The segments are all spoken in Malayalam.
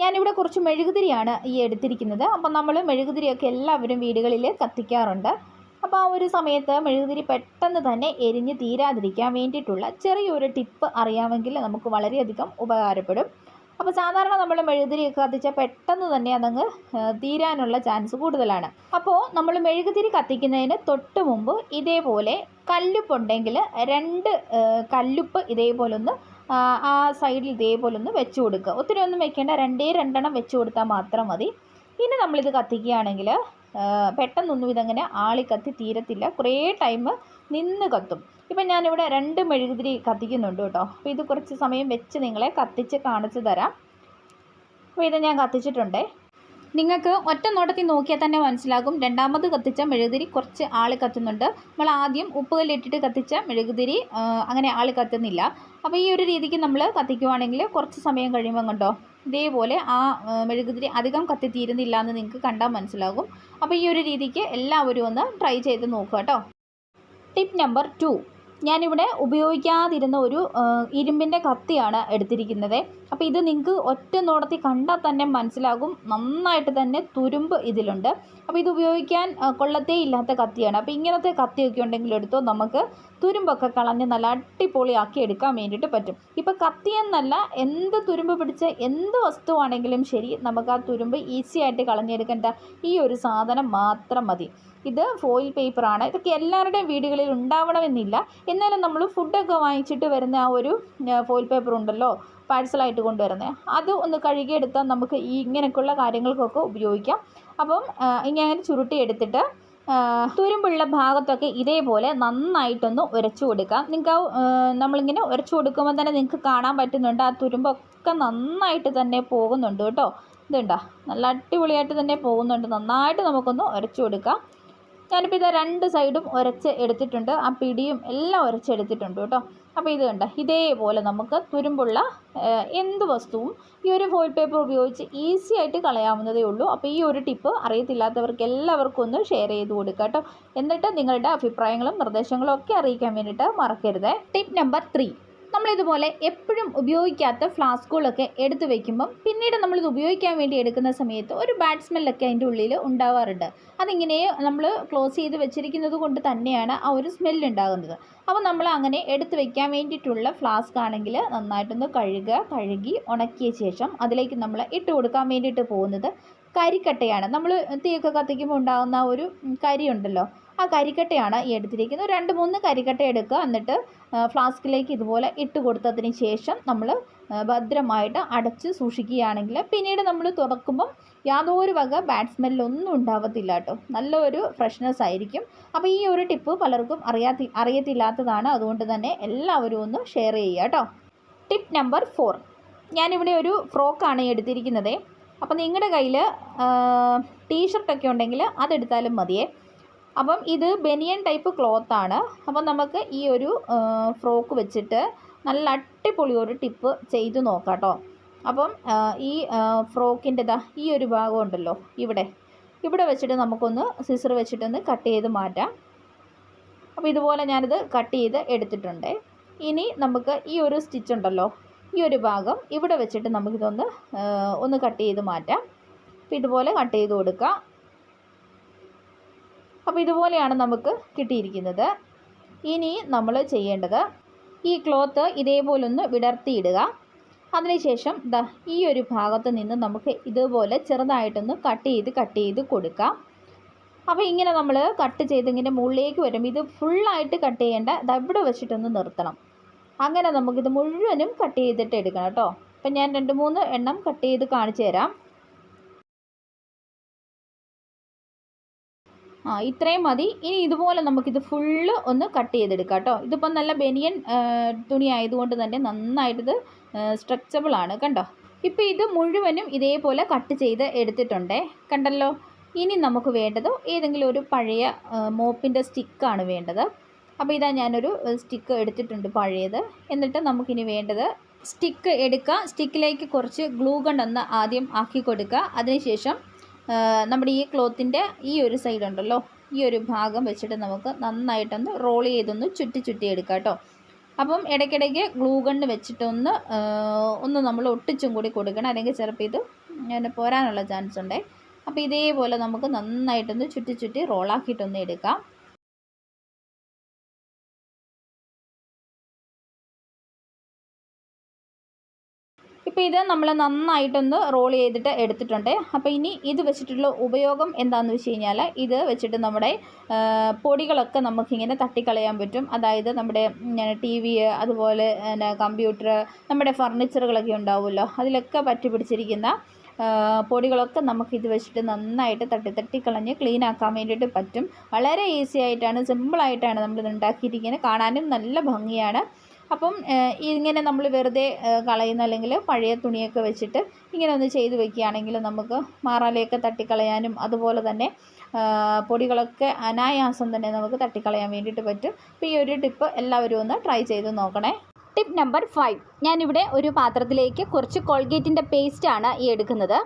ഞാനിവിടെ കുറച്ച് മെഴുകുതിരിയാണ് ഈ എടുത്തിരിക്കുന്നത്. അപ്പം നമ്മൾ മെഴുകുതിരിയൊക്കെ എല്ലാവരും വീടുകളിൽ കത്തിക്കാറുണ്ട്. അപ്പോൾ ആ ഒരു സമയത്ത് മെഴുകുതിരി പെട്ടെന്ന് തന്നെ എരിഞ്ഞ് തീരാതിരിക്കാൻ വേണ്ടിയിട്ടുള്ള ചെറിയൊരു ടിപ്പ് അറിയാമെങ്കിൽ നമുക്ക് വളരെയധികം ഉപകാരപ്പെടും. അപ്പോൾ സാധാരണ നമ്മൾ മെഴുകുതിരിയൊക്കെ കത്തിച്ചാൽ പെട്ടെന്ന് തന്നെ അതങ്ങ് തീരാനുള്ള ചാൻസ് കൂടുതലാണ്. അപ്പോൾ നമ്മൾ മെഴുകുതിരി കത്തിക്കുന്നതിന് തൊട്ട് മുമ്പ് ഇതേപോലെ കല്ലുപ്പുണ്ടെങ്കിൽ രണ്ട് കല്ലുപ്പ് ഇതേപോലെ ഒന്ന് ആ, സൈഡിൽ ഇതേപോലെ ഒന്ന് വെച്ച് കൊടുക്കുക. ഒത്തിരി ഒന്നും വെക്കേണ്ട. രണ്ടേ രണ്ടെണ്ണം വെച്ച് കൊടുത്താൽ മാത്രം മതി. ഇനി നമ്മളിത് കത്തിക്കുകയാണെങ്കിൽ പെട്ടെന്നൊന്നും ഇതങ്ങനെ ആളി കത്തി തീരത്തില്ല. കുറേ ടൈം നിന്ന് കത്തും. ഇപ്പം ഞാനിവിടെ രണ്ട് മെഴുകുതിരി കത്തിക്കുന്നുണ്ട് കേട്ടോ. അപ്പോൾ ഇത് കുറച്ച് സമയം വെച്ച് നിങ്ങളെ കത്തിച്ച് കാണിച്ചു തരാം. അപ്പോൾ ഇത് ഞാൻ കത്തിച്ചിട്ടുണ്ടേ. നിങ്ങൾക്ക് ഒറ്റ നോട്ടത്തിൽ നോക്കിയാൽ തന്നെ മനസ്സിലാകും. രണ്ടാമത് കത്തിച്ച മെഴുകുതിരി കുറച്ച് ആൾ കത്തുന്നുണ്ട്. നമ്മൾ ആദ്യം ഉപ്പുകല്ലിട്ടിട്ട് കത്തിച്ച മെഴുകുതിരി അങ്ങനെ ആൾ കത്തുന്നില്ല. അപ്പോൾ ഈ ഒരു രീതിക്ക് നമ്മൾ കത്തിക്കുവാണെങ്കിൽ കുറച്ച് സമയം കഴിയുമ്പോൾ കണ്ടോ ഇതേപോലെ ആ മെഴുകുതിരി അധികം കത്തിത്തീരുന്നില്ല എന്ന് നിങ്ങൾക്ക് കണ്ടാൽ മനസ്സിലാകും. അപ്പോൾ ഈ ഒരു രീതിക്ക് എല്ലാവരും ഒന്ന് ട്രൈ ചെയ്ത് നോക്കുക കേട്ടോ. ടിപ്പ് നമ്പർ ടു ഞാനിവിടെ ഉപയോഗിക്കാതിരുന്ന ഒരു ഇരുമ്പിന്റെ കത്തിയാണ് എടുത്തിരിക്കുന്നത്. അപ്പോൾ ഇത് നിങ്ങൾക്ക് ഒറ്റ നോടത്തിൽ കണ്ടാൽ തന്നെ മനസ്സിലാകും. നന്നായിട്ട് തന്നെ തുരുമ്പ് ഇതിലുണ്ട്. അപ്പോൾ ഇത് ഉപയോഗിക്കാൻ കൊള്ളത്തേ ഇല്ലാത്ത കത്തിയാണ്. അപ്പോൾ ഇങ്ങനത്തെ കത്തിയൊക്കെ ഉണ്ടെങ്കിൽ എടുത്തോ നമുക്ക് തുരുമ്പൊക്കെ കളഞ്ഞ് നല്ല അടിപൊളിയാക്കി എടുക്കാൻ വേണ്ടിയിട്ട് പറ്റും. ഇപ്പോൾ കത്തിയെന്നല്ല എന്ത് തുരുമ്പ് പിടിച്ച എന്ത് വസ്തുവാണെങ്കിലും ശരി നമുക്ക് ആ തുരുമ്പ് ഈസി ആയിട്ട് കളഞ്ഞെടുക്കേണ്ട ഈ ഒരു സാധനം മാത്രം മതി. ഇത് ഫോയിൽ പേപ്പറാണ് ഇതൊക്കെ എല്ലാവരുടെയും വീടുകളിൽ ഉണ്ടാവണമെന്നില്ല. എന്നാലും നമ്മൾ ഫുഡൊക്കെ വാങ്ങിച്ചിട്ട് വരുന്ന ആ ഒരു ഫോയിൽ പേപ്പർ ഉണ്ടല്ലോ പാഴ്സലായിട്ട് കൊണ്ടുവരുന്നത് അത് ഒന്ന് കഴുകിയെടുത്താൽ നമുക്ക് ഈ ഇങ്ങനെയൊക്കെയുള്ള കാര്യങ്ങൾക്കൊക്കെ ഉപയോഗിക്കാം. അപ്പം ഇങ്ങനെ ചുരുട്ടി എടുത്തിട്ട് തുരുമ്പുള്ള ഭാഗത്തൊക്കെ ഇതേപോലെ നന്നായിട്ടൊന്ന് ഉരച്ചു കൊടുക്കാം. നിങ്ങൾക്ക് നമ്മളിങ്ങനെ ഉരച്ചു കൊടുക്കുമ്പോൾ തന്നെ നിങ്ങൾക്ക് കാണാൻ പറ്റുന്നുണ്ട്. ആ തുരുമ്പൊക്കെ നന്നായിട്ട് തന്നെ പോകുന്നുണ്ട് കേട്ടോ. ഇതുണ്ടോ? നല്ല അടിപൊളിയായിട്ട് തന്നെ പോകുന്നുണ്ട്. നന്നായിട്ട് നമുക്കൊന്ന് ഉരച്ചു കൊടുക്കാം. ഞാനിപ്പോൾ ഇത് രണ്ട് സൈഡും ഉരച്ച് എടുത്തിട്ടുണ്ട്. ആ പിടിയും എല്ലാം ഉരച്ചെടുത്തിട്ടുണ്ട് കേട്ടോ. അപ്പോൾ ഇത് കണ്ട ഇതേപോലെ നമുക്ക് തുരുമ്പുള്ള എന്ത് വസ്തുവും ഈ ഒരു ഫോയിൽ പേപ്പർ ഉപയോഗിച്ച് ഈസി ആയിട്ട് കളയാവുന്നതേ ഉള്ളൂ. അപ്പോൾ ഈ ഒരു ടിപ്പ് അറിയത്തില്ലാത്തവർക്ക് എല്ലാവർക്കും ഒന്ന് ഷെയർ ചെയ്ത് കൊടുക്കുക കേട്ടോ. എന്നിട്ട് നിങ്ങളുടെ അഭിപ്രായങ്ങളും നിർദ്ദേശങ്ങളും ഒക്കെ അറിയിക്കാൻ വേണ്ടിയിട്ട് മറക്കരുത്. ടിപ്പ് നമ്പർ ത്രീ നമ്മളിതുപോലെ എപ്പോഴും ഉപയോഗിക്കാത്ത ഫ്ലാസ്കുകളൊക്കെ എടുത്തു വയ്ക്കുമ്പം പിന്നീട് നമ്മളിത് ഉപയോഗിക്കാൻ വേണ്ടി എടുക്കുന്ന സമയത്ത് ഒരു ബാഡ് സ്മെല്ലൊക്കെ അതിന്റെ ഉള്ളിൽ ഉണ്ടാവാറുണ്ട്. അതിങ്ങനെ നമ്മൾ ക്ലോസ് ചെയ്ത് വെച്ചിരിക്കുന്നത് കൊണ്ട് തന്നെയാണ് ആ ഒരു സ്മെല്ല് ഉണ്ടാകുന്നത്. അപ്പോൾ നമ്മൾ അങ്ങനെ എടുത്തു വയ്ക്കാൻ വേണ്ടിയിട്ടുള്ള ഫ്ലാസ്ക് ആണെങ്കിൽ നന്നായിട്ടൊന്ന് കഴുകുക കഴുകി ഉണക്കിയ ശേഷം അതിലേക്ക് നമ്മൾ ഇട്ട് കൊടുക്കാൻ വേണ്ടിയിട്ട് പോകുന്നത് കരിക്കട്ടയാണ്. നമ്മൾ തീയൊക്കെ കത്തിക്കുമ്പോൾ ഉണ്ടാകുന്ന ഒരു കരി ഉണ്ടല്ലോ ആ കരിക്കട്ടയാണ് ഈ എടുത്തിരിക്കുന്നത്. രണ്ട് മൂന്ന് കരിക്കട്ട എടുക്കുക. എന്നിട്ട് ഫ്ലാസ്കിലേക്ക് ഇതുപോലെ ഇട്ട് കൊടുത്തതിന് ശേഷം നമ്മൾ ഭദ്രമായിട്ട് അടച്ച് സൂക്ഷിക്കുകയാണെങ്കിൽ പിന്നീട് നമ്മൾ തുറക്കുമ്പം യാതൊരു വക ബാഡ് സ്മെല്ലൊന്നും ഉണ്ടാവത്തില്ല കേട്ടോ. നല്ലൊരു ഫ്രഷ്നെസ് ആയിരിക്കും. അപ്പോൾ ഈ ഒരു ടിപ്പ് പലർക്കും അറിയാത്തി അറിയത്തില്ലാത്തതാണ്. അതുകൊണ്ട് തന്നെ എല്ലാവരും ഒന്ന് ഷെയർ ചെയ്യുക കേട്ടോ. ടിപ്പ് നമ്പർ ഫോർ ഞാനിവിടെ ഒരു ഫ്രോക്കാണ് എടുത്തിരിക്കുന്നത്. അപ്പോൾ നിങ്ങളുടെ കയ്യിൽ ടീഷർട്ടൊക്കെ ഉണ്ടെങ്കിൽ അതെടുത്താലും മതിയേ. അപ്പം ഇത് ബനിയൻ ടൈപ്പ് ക്ലോത്താണ് അപ്പം നമുക്ക് ഈ ഒരു ഫ്രോക്ക് വെച്ചിട്ട് നല്ല അടിപൊളി ഒരു ടിപ്പ് ചെയ്തു നോക്കാം കേട്ടോ അപ്പം ഈ ഫ്രോക്കിന്റെ ദാ ഈ ഒരു ഭാഗം ഉണ്ടല്ലോ ഇവിടെ. ഇവിടെ വെച്ചിട്ട് നമുക്കൊന്ന് സിസർ വെച്ചിട്ടൊന്ന് കട്ട് ചെയ്ത് മാറ്റാം. അപ്പം ഇതുപോലെ ഞാനിത് കട്ട് ചെയ്ത് എടുത്തിട്ടുണ്ട്. ഇനി നമുക്ക് ഈ ഒരു സ്റ്റിച്ച് ഉണ്ടല്ലോ ഈ ഒരു ഭാഗം ഇവിടെ വെച്ചിട്ട് നമുക്കിതൊന്ന് ഒന്ന് കട്ട് ചെയ്ത് മാറ്റാം. അപ്പോൾ ഇതുപോലെ കട്ട് ചെയ്ത് കൊടുക്കാം. അപ്പോൾ ഇതുപോലെയാണ് നമുക്ക് കിട്ടിയിരിക്കുന്നത്. ഇനി നമ്മൾ ചെയ്യേണ്ടത് ഈ ക്ലോത്ത് ഇതേപോലെ ഒന്ന് വിടർത്തിയിടുക. അതിനുശേഷം ദാ ഈ ഒരു ഭാഗത്ത് നിന്ന് നമുക്ക് ഇതുപോലെ ചെറുതായിട്ടൊന്ന് കട്ട് ചെയ്ത് കട്ട് ചെയ്ത് കൊടുക്കാം. അപ്പോൾ ഇങ്ങനെ നമ്മൾ കട്ട് ചെയ്ത് ഇങ്ങനെ മുകളിലേക്ക് വരും ഇത് ഫുള്ളായിട്ട് കട്ട് ചെയ്യേണ്ട ഇവിടെ വെച്ചിട്ടൊന്ന് നിർത്തണം. അങ്ങനെ നമുക്കിത് മുഴുവനും കട്ട് ചെയ്തിട്ട് എടുക്കണം കേട്ടോ. അപ്പം ഞാൻ രണ്ട് മൂന്ന് എണ്ണം കട്ട് ചെയ്ത് കാണിച്ചു തരാം. ആ ഇത്രയും മതി. ഇനി ഇതുപോലെ നമുക്കിത് ഫുള്ള് ഒന്ന് കട്ട് ചെയ്തെടുക്കാം കേട്ടോ. ഇതിപ്പം നല്ല ബനിയൻ തുണി ആയതുകൊണ്ട് തന്നെ നന്നായിട്ടിത് സ്ട്രെച്ചബിൾ ആണ് കണ്ടോ? ഇപ്പോൾ ഇത് മുഴുവനും ഇതേപോലെ കട്ട് ചെയ്ത് എടുത്തിട്ടുണ്ടേ കണ്ടല്ലോ? ഇനി നമുക്ക് വേണ്ടത് ഏതെങ്കിലും ഒരു പഴയ മോപ്പിന്റെ സ്റ്റിക്കാണ് വേണ്ടത്. അപ്പോൾ ഇതാ ഞാനൊരു സ്റ്റിക്ക് എടുത്തിട്ടുണ്ട് പഴയത്. എന്നിട്ട് നമുക്കിനി വേണ്ടത് സ്റ്റിക്ക് എടുക്കുക സ്റ്റിക്കിലേക്ക് കുറച്ച് ഗ്ലൂ ഗണ്ടൊന്ന് ആദ്യം ആക്കി കൊടുക്കുക. അതിനുശേഷം നമ്മുടെ ഈ ക്ലോത്തിന്റെ ഈ ഒരു സൈഡ് ഉണ്ടല്ലോ ഈ ഒരു ഭാഗം വെച്ചിട്ട് നമുക്ക് നന്നായിട്ടൊന്ന് റോൾ ചെയ്തൊന്ന് ചുറ്റി ചുറ്റി എടുക്കാം കേട്ടോ അപ്പം ഇടയ്ക്കിടയ്ക്ക് ഗ്ലൂ ഗണ്ണ് വെച്ചിട്ടൊന്ന് ഒന്ന് നമ്മൾ ഒട്ടിച്ചും കൂടി കൊടുക്കണം. അല്ലെങ്കിൽ ചിലപ്പോൾ ഇത് അങ്ങനെ പോരാനുള്ള ചാൻസ് ഉണ്ടേ. അപ്പോൾ ഇതേപോലെ നമുക്ക് നന്നായിട്ടൊന്ന് ചുറ്റി ചുറ്റി റോളാക്കിയിട്ടൊന്ന് എടുക്കാം. ഇപ്പോൾ ഇത് നമ്മൾ നന്നായിട്ടൊന്ന് റോൾ ചെയ്തിട്ട് എടുത്തിട്ടുണ്ട്. അപ്പോൾ ഇനി ഇത് വെച്ചിട്ടുള്ള ഉപയോഗം എന്താണെന്ന് വെച്ച് കഴിഞ്ഞാൽ ഇത് വെച്ചിട്ട് നമ്മുടെ പൊടികളൊക്കെ നമുക്കിങ്ങനെ തട്ടിക്കളയാൻ പറ്റും. അതായത് നമ്മുടെ ടി വി അതുപോലെ കമ്പ്യൂട്ടർ നമ്മുടെ ഫർണിച്ചറുകളൊക്കെ ഉണ്ടാവുമല്ലോ. അതിലൊക്കെ പറ്റി പിടിച്ചിരിക്കുന്ന പൊടികളൊക്കെ നമുക്ക് ഇത് വെച്ചിട്ട് നന്നായിട്ട് തട്ടി തട്ടി കളഞ്ഞ് ക്ലീൻ ആക്കാൻ വേണ്ടിയിട്ട് പറ്റും. വളരെ ഈസി ആയിട്ടാണ് സിമ്പിളായിട്ടാണ് നമ്മളിത് ഉണ്ടാക്കിയിരിക്കുന്നത്. കാണാനും നല്ല ഭംഗിയാണ്. അപ്പം ഇങ്ങനെ നമ്മൾ വെറുതെ കളയുന്ന അല്ലെങ്കിൽ പഴയ തുണിയൊക്കെ വെച്ചിട്ട് ഇങ്ങനെ ഒന്ന് ചെയ്ത് വെക്കുകയാണെങ്കിൽ നമുക്ക് മാറാലയൊക്കെ തട്ടിക്കളയാനും അതുപോലെ തന്നെ പൊടികളൊക്കെ അനായാസം തന്നെ നമുക്ക് തട്ടിക്കളയാൻ വേണ്ടിയിട്ട് പറ്റും. അപ്പോൾ ഈ ഒരു ടിപ്പ് എല്ലാവരും ഒന്ന് ട്രൈ ചെയ്ത് നോക്കണേ. Tip number five. ഞാനിവിടെ ഒരു പാത്രത്തിലേക്ക് കുറച്ച് കോൾഗേറ്റിന്റെ പേസ്റ്റാണ് ഈ എടുക്കുന്നത്.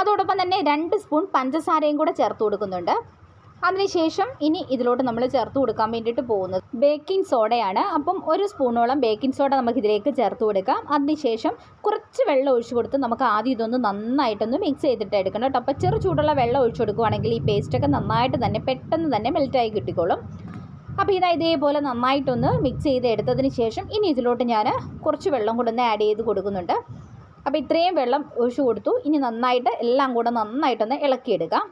അതോടൊപ്പം തന്നെ രണ്ട് സ്പൂൺ പഞ്ചസാരയും കൂടെ ചേർത്ത് കൊടുക്കുന്നുണ്ട്. അതിനുശേഷം ഇനി ഇതിലോട്ട് നമ്മൾ ചേർത്ത് കൊടുക്കാൻ വേണ്ടിയിട്ട് പോകുന്നത് ബേക്കിംഗ് സോഡയാണ്. അപ്പം ഒരു സ്പൂണോളം ബേക്കിംഗ് സോഡ നമുക്ക് ഇതിലേക്ക് ചേർത്ത് കൊടുക്കാം. അതിനുശേഷം കുറച്ച് വെള്ളം ഒഴിച്ചു കൊടുത്ത് നമുക്ക് ആദ്യം ഇതൊന്ന് നന്നായിട്ടൊന്ന് മിക്സ് ചെയ്തിട്ട് എടുക്കണം കേട്ടോ. അപ്പോൾ ചെറു ചൂടുള്ള വെള്ളം ഒഴിച്ചു കൊടുക്കുവാണെങ്കിൽ ഈ പേസ്റ്റൊക്കെ നന്നായിട്ട് തന്നെ പെട്ടെന്ന് തന്നെ മെൽറ്റായി കിട്ടിക്കോളും. അപ്പോൾ ഇതാ ഇതേപോലെ നന്നായിട്ടൊന്ന് മിക്സ് ചെയ്ത് എടുത്തതിന് ശേഷം ഇനി ഇതിലോട്ട് ഞാൻ കുറച്ച് വെള്ളം കൂടെ ഒന്ന് ആഡ് ചെയ്ത് കൊടുക്കുന്നുണ്ട്. അപ്പോൾ ഇത്രയും വെള്ളം ഒഴിച്ചു കൊടുത്തു. ഇനി നന്നായിട്ട് എല്ലാം കൂടെ നന്നായിട്ടൊന്ന് ഇളക്കിയെടുക്കാം.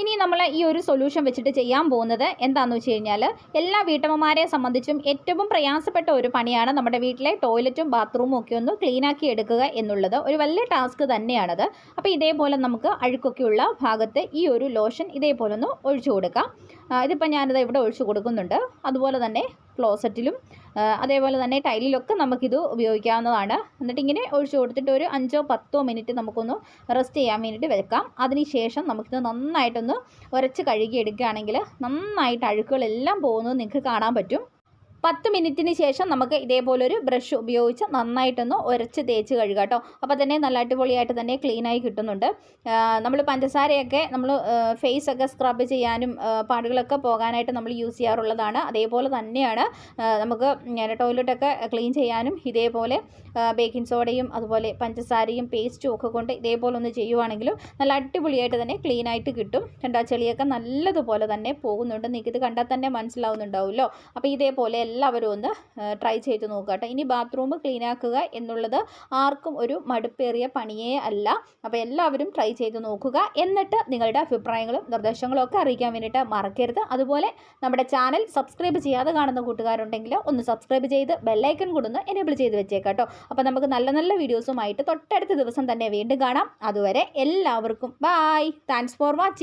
ഇനി നമ്മൾ ഈ ഒരു സൊല്യൂഷൻ വെച്ചിട്ട് ചെയ്യാൻ പോകുന്നത് എന്താണെന്ന് വെച്ച് കഴിഞ്ഞാൽ എല്ലാ വീട്ടമ്മമാരെ സംബന്ധിച്ചും ഏറ്റവും പ്രയാസപ്പെട്ട ഒരു പണിയാണ് നമ്മുടെ വീട്ടിലെ ടോയ്ലറ്റും ബാത്റൂമും ഒക്കെ ഒന്ന് ക്ലീനാക്കി എടുക്കുക എന്നുള്ളത്. ഒരു വലിയ ടാസ്ക് തന്നെയാണത്. അപ്പോൾ ഇതേപോലെ നമുക്ക് അഴുക്കൊക്കെയുള്ള ഭാഗത്ത് ഈ ഒരു ലോഷൻ ഇതേപോലെ ഒന്ന് ഒഴിച്ചു കൊടുക്കാം. ഇതിപ്പോൾ ഞാനിത് ഇവിടെ ഒഴിച്ചു കൊടുക്കുന്നുണ്ട്. അതുപോലെ തന്നെ ക്ലോസറ്റിലും അതേപോലെ തന്നെ ടൈലിലൊക്കെ നമുക്കിത് ഉപയോഗിക്കാവുന്നതാണ്. എന്നിട്ട് ഇങ്ങനെ ഒഴിച്ചു കൊടുത്തിട്ട് ഒരു അഞ്ചോ പത്തോ മിനിറ്റ് നമുക്കൊന്ന് റെസ്റ്റ് ചെയ്യാൻ വേണ്ടിയിട്ട് വെക്കാം. അതിനുശേഷം നമുക്കിത് നന്നായിട്ടൊന്ന് ഉരച്ച് കഴുകി എടുക്കുകയാണെങ്കിൽ നന്നായിട്ട് അഴുക്കുകളെല്ലാം പോകുന്നത് നിങ്ങൾക്ക് കാണാൻ പറ്റും. പത്ത് മിനിറ്റിന് ശേഷം നമുക്ക് ഇതേപോലൊരു ബ്രഷ് ഉപയോഗിച്ച് നന്നായിട്ടൊന്ന് ഉരച്ച് തേച്ച് കഴുകാം കേട്ടോ. അപ്പോൾ തന്നെ നല്ല അടിപൊളിയായിട്ട് തന്നെ ക്ലീനായി കിട്ടുന്നുണ്ട്. നമ്മൾ പഞ്ചസാരയൊക്കെ നമ്മൾ ഫേസ് ഒക്കെ സ്ക്രബ് ചെയ്യാനും പാടുകളൊക്കെ പോകാനായിട്ട് നമ്മൾ യൂസ് ചെയ്യാറുള്ളതാണ്. അതേപോലെ തന്നെയാണ് നമുക്ക് നമുക്ക് ടോയ്ലറ്റൊക്കെ ക്ലീൻ ചെയ്യാനും ഇതേപോലെ ബേക്കിംഗ് സോഡയും അതുപോലെ പഞ്ചസാരയും പേസ്റ്റും ഒക്കെ കൊണ്ട് ഇതേപോലെ ഒന്ന് ചെയ്യുവാണെങ്കിലും നല്ല അടിപൊളിയായിട്ട് തന്നെ ക്ലീനായിട്ട് കിട്ടും. കണ്ടാ ചെളിയൊക്കെ നല്ലതുപോലെ തന്നെ പോകുന്നുണ്ട്. നിങ്ങൾക്ക് ഇത് കണ്ടാൽ തന്നെ മനസ്സിലാവുന്നുണ്ടാവുമല്ലോ. അപ്പോൾ ഇതേപോലെ എല്ലാവരും ഒന്ന് ട്രൈ ചെയ്ത് നോക്കുക കേട്ടോ. ഇനി ബാത്റൂം ക്ലീൻ ആക്കുക എന്നുള്ളത് ആർക്കും ഒരു മടുപ്പേറിയ പണിയേ അല്ല. അപ്പോൾ എല്ലാവരും ട്രൈ ചെയ്ത് നോക്കുക. എന്നിട്ട് നിങ്ങളുടെ അഭിപ്രായങ്ങളും നിർദ്ദേശങ്ങളും ഒക്കെ അറിയിക്കാൻ വേണ്ടിയിട്ട് മറക്കരുത്. അതുപോലെ നമ്മുടെ ചാനൽ സബ്സ്ക്രൈബ് ചെയ്യാതെ കാണുന്ന കൂട്ടുകാരുണ്ടെങ്കിൽ ഒന്ന് സബ്സ്ക്രൈബ് ചെയ്ത് ബെല്ലൈക്കൺ കൊടുന്ന് എനേബിൾ ചെയ്ത് വെച്ചേക്കാം കേട്ടോ. അപ്പോൾ നമുക്ക് നല്ല നല്ല വീഡിയോസുമായിട്ട് തൊട്ടടുത്ത ദിവസം തന്നെ വീണ്ടും കാണാം. അതുവരെ എല്ലാവർക്കും ബായ് താങ്ക്സ് ഫോർ വാച്ചിങ്